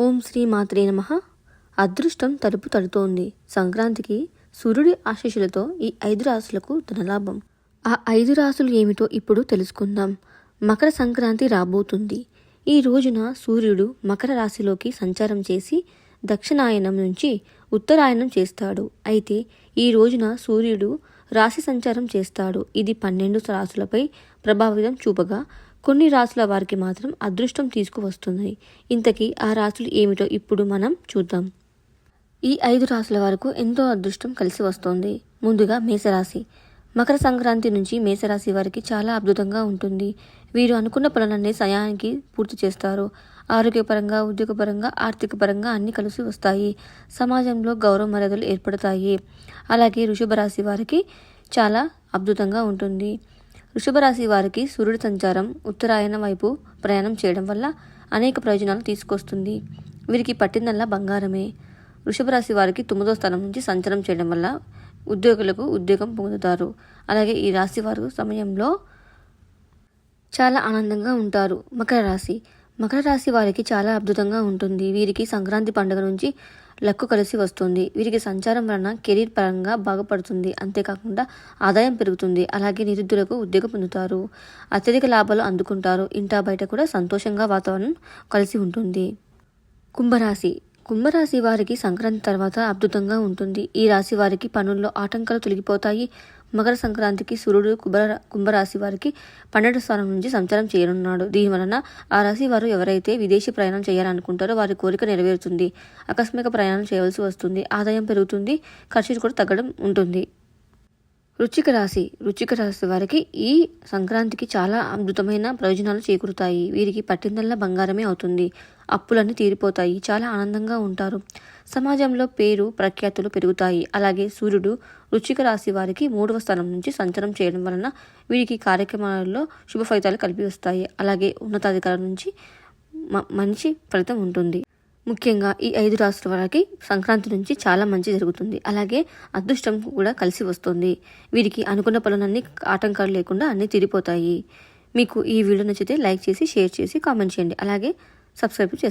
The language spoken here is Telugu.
ఓం శ్రీ మాత్రే నమ. అదృష్టం తలుపు తడుతోంది. సంక్రాంతికి సూర్యుడి ఆశీస్సులతో ఈ ఐదు రాసులకు ధనలాభం. ఆ ఐదు రాసులు ఏమిటో ఇప్పుడు తెలుసుకుందాం. మకర సంక్రాంతి రాబోతుంది. ఈ రోజున సూర్యుడు మకర రాశిలోకి సంచారం చేసి దక్షిణాయనం నుంచి ఉత్తరాయణం చేస్తాడు. అయితే ఈ రోజున సూర్యుడు రాశి సంచారం చేస్తాడు. ఇది పన్నెండు రాసులపై ప్రభావితం చూపగా కొన్ని రాసుల వారికి మాత్రం అదృష్టం తీసుకువస్తుంది ఇంతకీ ఆ రాసులు ఏమిటో ఇప్పుడు మనం చూద్దాం. ఈ ఐదు రాసుల వరకు ఎంతో అదృష్టం కలిసి వస్తోంది. ముందుగా మేషరాశి. మకర సంక్రాంతి నుంచి మేషరాశి వారికి చాలా అద్భుతంగా ఉంటుంది. వీరు అనుకున్న పనులన్నీ సమయానికి పూర్తి చేస్తారు. ఆరోగ్యపరంగా ఉద్యోగపరంగా ఆర్థికపరంగా అన్ని కలిసి వస్తాయి. సమాజంలో గౌరవ మర్యాదలు ఏర్పడతాయి. అలాగే వృషభ రాశి వారికి చాలా అద్భుతంగా ఉంటుంది. వృషభరాశి వారికి సూర్యుడి సంచారం ఉత్తరాయణ వైపు ప్రయాణం చేయడం వల్ల అనేక ప్రయోజనాలు తీసుకొస్తుంది. వీరికి పట్టిందల్లా బంగారమే. వృషభరాశి వారికి తొమ్మిదో స్థానం నుంచి సంచారం చేయడం వల్ల ఉద్యోగులకు ఉద్యోగం పొందుతారు. అలాగే ఈ రాశి వారు సమయంలో చాలా ఆనందంగా ఉంటారు. మకర రాశి. మకర రాశి వారికి చాలా అద్భుతంగా ఉంటుంది. వీరికి సంక్రాంతి పండుగ నుంచి లక్కు కలిసి వస్తుంది. వీరికి సంచారం వలన కెరీర్ పరంగా బాగుపడుతుంది. అంతేకాకుండా ఆదాయం పెరుగుతుంది. అలాగే నిరుద్యులకు ఉద్యోగం పొందుతారు. అత్యధిక లాభాలు అందుకుంటారు. ఇంటా బయట కూడా సంతోషంగా వాతావరణం కలిసి ఉంటుంది. కుంభరాశి. కుంభరాశి వారికి సంక్రాంతి తర్వాత అద్భుతంగా ఉంటుంది. ఈ రాశి వారికి పనుల్లో ఆటంకాలు తొలగిపోతాయి. మకర సంక్రాంతికి సూర్యుడు కుంభ కుంభరాశి వారికి పన్నెండు స్థానం నుంచి సంచారం చేయనున్నాడు. దీని వలన ఆ రాశి వారు ఎవరైతే విదేశీ ప్రయాణం చేయాలనుకుంటారో వారి కోరిక నెరవేరుతుంది. ఆకస్మిక ప్రయాణం చేయవలసి వస్తుంది. ఆదాయం పెరుగుతుంది. ఖర్చులు కూడా తగ్గడం ఉంటుంది. వృచ్చిక రాశి వృచ్చిక రాశి వారికి ఈ సంక్రాంతికి చాలా అద్భుతమైన ప్రయోజనాలు చేకూరుతాయి. వీరికి పట్టిందల్లా బంగారమే అవుతుంది. అప్పులన్నీ తీరిపోతాయి. చాలా ఆనందంగా ఉంటారు. సమాజంలో పేరు ప్రఖ్యాతులు పెరుగుతాయి. అలాగే సూర్యుడు వృచ్చిక రాశి వారికి మూడవ స్థానం నుంచి సంచారం చేయడం వలన వీరికి కార్యక్రమాలలో శుభ ఫలితాలు కలిపి వస్తాయి. అలాగే ఉన్నతాధికారుల నుంచి మంచి ఫలితం ఉంటుంది. ముఖ్యంగా ఈ ఐదు రాష్ట్రాల వారికి సంక్రాంతి నుంచి చాలా మంచి జరుగుతుంది. అలాగే అదృష్టం కూడా కలిసి వస్తుంది. వీరికి అనుకున్న పనులన్నీ ఆటంకాలు లేకుండా అన్నీ తీరిపోతాయి. మీకు ఈ వీడియో నచ్చితే లైక్ చేసి షేర్ చేసి కామెంట్ చేయండి. అలాగే సబ్స్క్రైబ్ చేసుకోండి